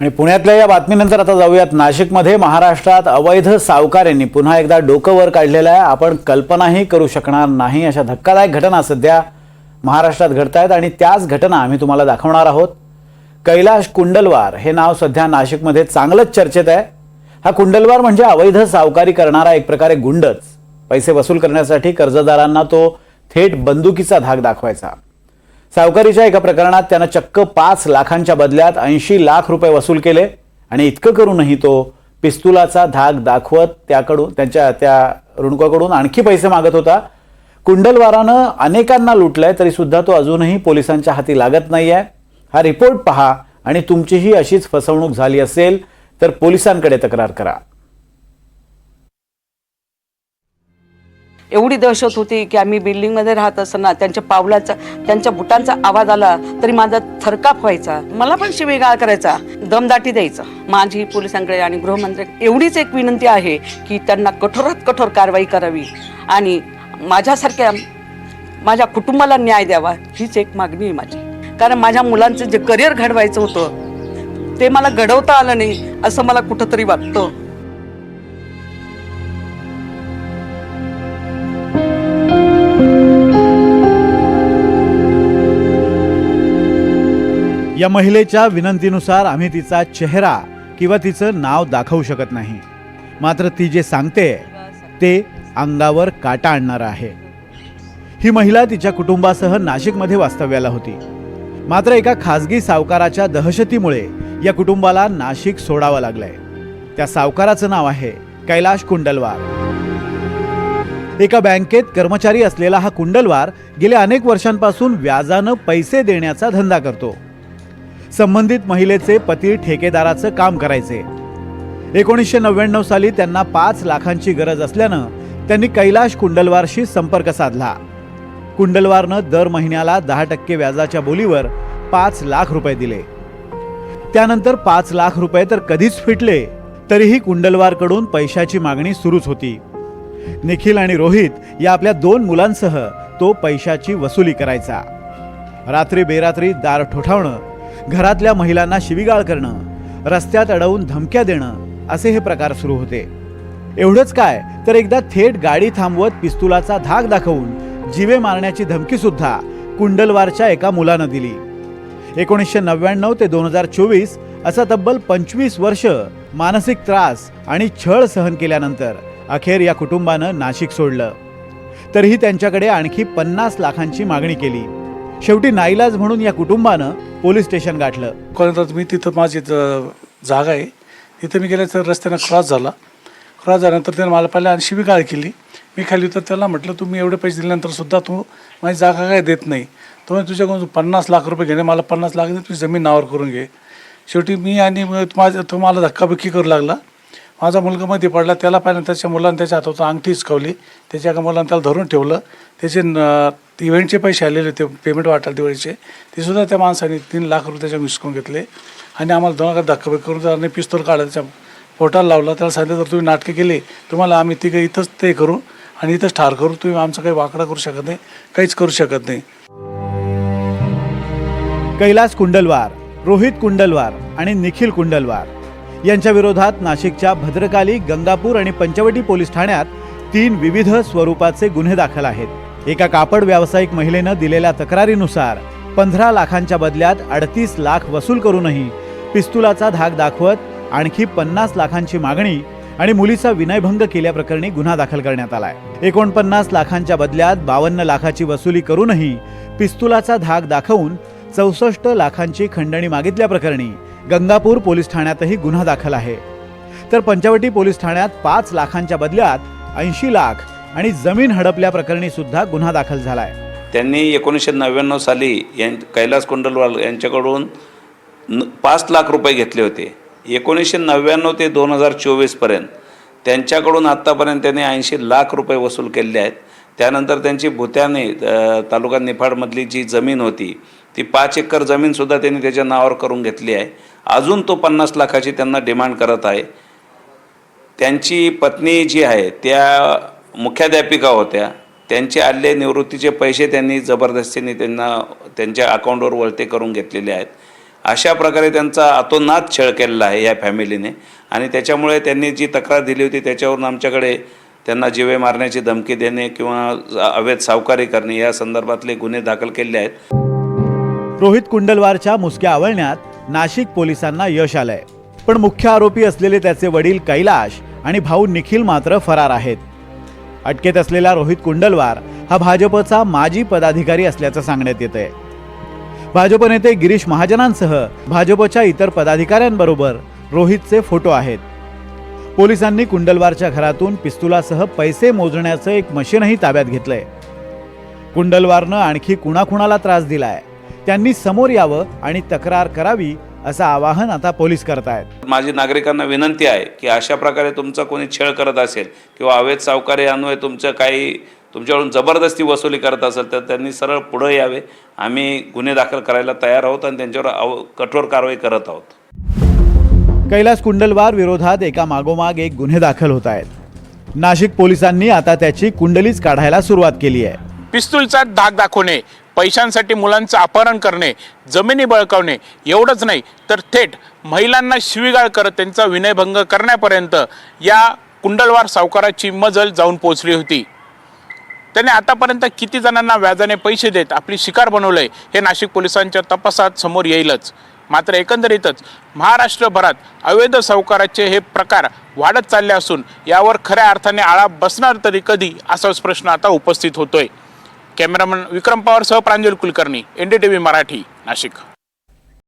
आणि पुण्यातल्या या बातमीनंतर आता जाऊयात. नाशिकमध्ये महाराष्ट्रात अवैध सावकारांनी पुन्हा एकदा डोकं वर काढलेलं आहे. आपण कल्पनाही करू शकणार नाही. अशा धक्कादायक घटना सध्या महाराष्ट्रात घडत आहेत आणि त्याच घटना आम्ही तुम्हाला दाखवणार आहोत. कैलाश कुंडलवार हे नाव सध्या नाशिकमध्ये चांगलंच चर्चेत आहे. हा कुंडलवार म्हणजे अवैध सावकारी करणारा एक प्रकारे गुंडच. पैसे वसूल करण्यासाठी कर्जदारांना तो थेट बंदुकीचा धाक दाखवायचा. सावकारीच्या एका प्रकरणात त्यानं चक्क पाच लाखांच्या बदल्यात ऐंशी लाख रुपये वसूल केले आणि इतकं करूनही तो पिस्तुलाचा धाक दाखवत त्याकडून त्यांच्या त्या ऋणकाकडून आणखी पैसे मागत होता. कुंडलवारानं अनेकांना लुटलंय तरी सुद्धा तो अजूनही पोलिसांच्या हाती लागत नाही आहे हा रिपोर्ट पहा आणि तुमचीही अशीच फसवणूक झाली असेल तर पोलिसांकडे तक्रार करा. एवढी दहशत होती की आम्ही बिल्डिंगमध्ये राहत असताना त्यांच्या पावलाचा त्यांच्या बुटांचा आवाज आला तरी माझा थरकाप व्हायचा. मला पण शिवेगाळ करायचा. दमदाटी द्यायचा. माझी पोलिसांकडे आणि गृहमंत्री एवढीच एक विनंती आहे की त्यांना कठोरात कठोर कारवाई करावी आणि माझ्यासारख्या माझ्या कुटुंबाला न्याय द्यावा हीच एक मागणी आहे माझी. कारण माझ्या मुलांचं जे करिअर घडवायचं होतं ते मला घडवता आलं नाही असं मला कुठंतरी वाटतं. या महिलेच्या विनंतीनुसार आम्ही तिचा चेहरा किंवा तिचं नाव दाखवू शकत नाही. मात्र ती जे सांगते ते अंगावर काटा आणणार आहे. ही महिला तिच्या कुटुंबासह नाशिकमध्ये वास्तव्याला होती. मात्र एका खासगी सावकाराच्या दहशतीमुळे या कुटुंबाला नाशिक सोडावं लागलंय. त्या सावकाराचं नाव आहे कैलाश कुंडलवार. एका बँकेत कर्मचारी असलेला हा कुंडलवार गेल्या अनेक वर्षांपासून व्याजानं पैसे देण्याचा धंदा करतो. संबंधित महिलेचे पती ठेकेदाराचं काम करायचे. एकोणीसशे नव्याण्णव साली त्यांना पाच लाखांची गरज असल्यानं त्यांनी कैलाश कुंडलवारशी संपर्क साधला. कुंडलवारनं दर महिन्याला दहा टक्के व्याजाच्या बोलीवर पाच लाख रुपये दिले. त्यानंतर पाच लाख रुपये तर कधीच फिटले तरीही कुंडलवारकडून पैशाची मागणी सुरूच होती. निखिल आणि रोहित या आपल्या दोन मुलांसह तो पैशाची वसुली करायचा. रात्री बेरात्री दार ठोठावणं घरातल्या महिलांना शिवीगाळ करणं रस्त्यात अडवून धमक्या देणं असे हे प्रकार सुरू होते. एवढंच काय तर एकदा थेट गाडी थांबवत पिस्तुलाचा धाक दाखवून जीवे मारण्याची धमकी सुद्धा कुंडलवारच्या एका मुलानं दिली. एकोणीसशे नव्याण्णव ते दोन हजार चोवीस असा तब्बल पंचवीस वर्ष मानसिक त्रास आणि छळ सहन केल्यानंतर अखेर या कुटुंबानं नाशिक सोडलं. तरीही त्यांच्याकडे आणखी पन्नास लाखांची मागणी केली. शेवटी नाईलाज म्हणून या कुटुंबानं पोलीस स्टेशन गाठलं. कळतात मी तिथं माझी ज- जागा आहे. तिथं मी गेल्या तर रस्त्यानं क्रॉस झाला. क्रॉस झाल्यानंतर त्यानं मला पहिल्या आणि शिवीगाळ केली. मी खाली तर त्याला म्हटलं तुम्ही एवढे पैसे दिल्यानंतर सुद्धा तू माझी जागा काय देत नाही? तो म्हणे, तुझ्याकडून पन्नास लाख रुपये घेणे मला पन्नास लाख नाही तुझी जमीन नावावर करून घे. शेवटी मी आणि मग माझ्या तो मला धक्काबुक्की करू लागला. माझा मुलगा मध्ये पडला त्याला पाहिलं त्याच्या मुलांना त्याच्या हातातून अंगठी हिसकावली. त्याच्या एका मुलांना त्याला धरून ठेवलं. त्याचे न- इव्हेंटचे पैसे आलेले ते पेमेंट वाटायला दिवाळीचे. ते सुद्धा त्या माणसाने तीन लाख रुपये त्याच्या हिसकून घेतले. आणि आम्हाला दोन धक्काबुक्की करून त्याने पिस्तूल काढला त्याच्या पोटाला लावला त्याला सांगितलं जर तुम्ही नाटकं केले तुम्हाला आम्ही तिघं इथंच ते करू आणि इथंच ठार करू. तुम्ही आमचा काही वाकडा करू शकत नाही काहीच करू शकत नाही. कैलास कुंडलवार रोहित कुंडलवार आणि निखिल कुंडलवार. यांच्या विरोधात नाशिकच्या भद्रकाली गंगापूर आणि पंचवटी पोलीस ठाण्यात तीन विविध स्वरूपाचे गुन्हे दाखल आहेत. एका कापड व्यावसायिक महिलेनं दिलेल्या तक्रारीनुसार पंधरा लाखांच्या बदल्यात अडतीस लाख वसूल करूनही पिस्तुलाचा धाक दाखवत आणखी पन्नास लाखांची मागणी आणि मुलीचा विनयभंग केल्याप्रकरणी गुन्हा दाखल करण्यात आलाय. एकोणपन्नास लाखांच्या बदल्यात बावन्न लाखाची वसुली करूनही पिस्तुलाचा धाक दाखवून चौसष्ट लाखांची खंडणी मागितल्याप्रकरणी गंगापूर पोलीस ठाण्यातही गुन्हा दाखल आहे. तर पंचवटी पोलीस ठाण्यात पाच लाखांच्या बदल्यात ऐंशी लाख आणि जमीन हडपल्याप्रकरणी सुद्धा गुन्हा दाखल झालाय. त्यांनी एकोणीसशे नव्याण्णव साली यां कैलास कुंडलवाल यांच्याकडून न पाच लाख रुपये घेतले होते. एकोणीसशे नव्याण्णव ते दोन हजार चोवीसपर्यंत त्यांच्याकडून आत्तापर्यंत त्यांनी ऐंशी लाख रुपये वसूल केले आहेत. त्यानंतर त्यांची भुत्याने तालुका निफाडमधली जी जमीन होती ती पाच एकर जमीनसुद्धा त्यांनी त्याच्या नावावर करून घेतली आहे. अजून तो पन्नास लाखाची त्यांना डिमांड करत आहे. त्यांची पत्नी जी आहे त्या मुख्याध्यापिका होत्या. त्यांचे आले निवृत्तीचे पैसे त्यांनी जबरदस्तीने त्यांना त्यांच्या अकाउंटवर वळते करून घेतलेले आहेत. अशा प्रकारे त्यांचा अतोनात छळ केलेला आहे या फॅमिलीने. आणि त्याच्यामुळे त्यांनी जी तक्रार दिली होती त्याच्यावरून आमच्याकडे त्यांना जिवे मारण्याची धमकी देणे किंवा अवैध सावकारी करणे या संदर्भातले गुन्हे दाखल केले आहेत. रोहित कुंडलवारच्या मुसक्या आवळण्यात नाशिक पोलिसांना यश आलंय. पण मुख्य आरोपी असलेले त्याचे वडील कैलाश आणि भाऊ निखिल मात्र फरार आहेत. अटकेत असलेला रोहित कुंडलवार हा भाजपचा माजी पदाधिकारी असल्याचं सांगण्यात येत आहे भाजप नेते गिरीश महाजनांसह भाजपच्या इतर पदाधिकाऱ्यांबरोबर रोहितचे फोटो आहेत. पोलिसांनी कुंडलवारच्या घरातून पिस्तुलासह पैसे मोजण्याचं एक मशीनही ताब्यात घेतलंय. कुंडलवारनं आणखी कुणाकुणाला त्रास दिलाय? त्यांनी समोर यावं आणि तक्रार करावी असं आवाहन आता पोलीस करतायत. माझी नागरिकांना विनंती आहे की अशा प्रकारे तुमचा कोणी छळ करत असेल किंवा अवैध सावकारी अन्वये तुमचं काही तुमच्याकडून जबरदस्ती वसुली करत असेल तर त्यांनी सरळ पुढं यावे. आम्ही गुन्हे दाखल करायला तयार आहोत आणि त्यांच्यावर अव कठोर कारवाई करत आहोत. कैलास कुंडलवार विरोधात एका मागोमाग एक गुन्हे दाखल होत आहेत नाशिक पोलिसांनी आता त्याची कुंडलीच काढायला सुरुवात केली आहे. पिस्तूलचा धाक दाखवणे पैशांसाठी मुलांचं अपहरण करणे जमिनी बळकावणे एवढंच नाही तर थेट महिलांना शिवीगाळ करत त्यांचा विनयभंग करण्यापर्यंत या कुंडलवार सावकाराची मजल जाऊन पोचली होती. त्याने आतापर्यंत किती जणांना व्याजाने पैसे देत आपली शिकार बनवलंय हे नाशिक पोलिसांच्या तपासात समोर येईलच. मात्र एकंदरीतच महाराष्ट्रभरात अवैध सावकाराचे हे प्रकार वाढत चालले असून यावर खऱ्या अर्थाने आळा बसणार तरी कधी असाच प्रश्न आता उपस्थित होतोय. Cameraman Vikram पवारसह Pranjal Kulkarni N D T V Marathi Nashik.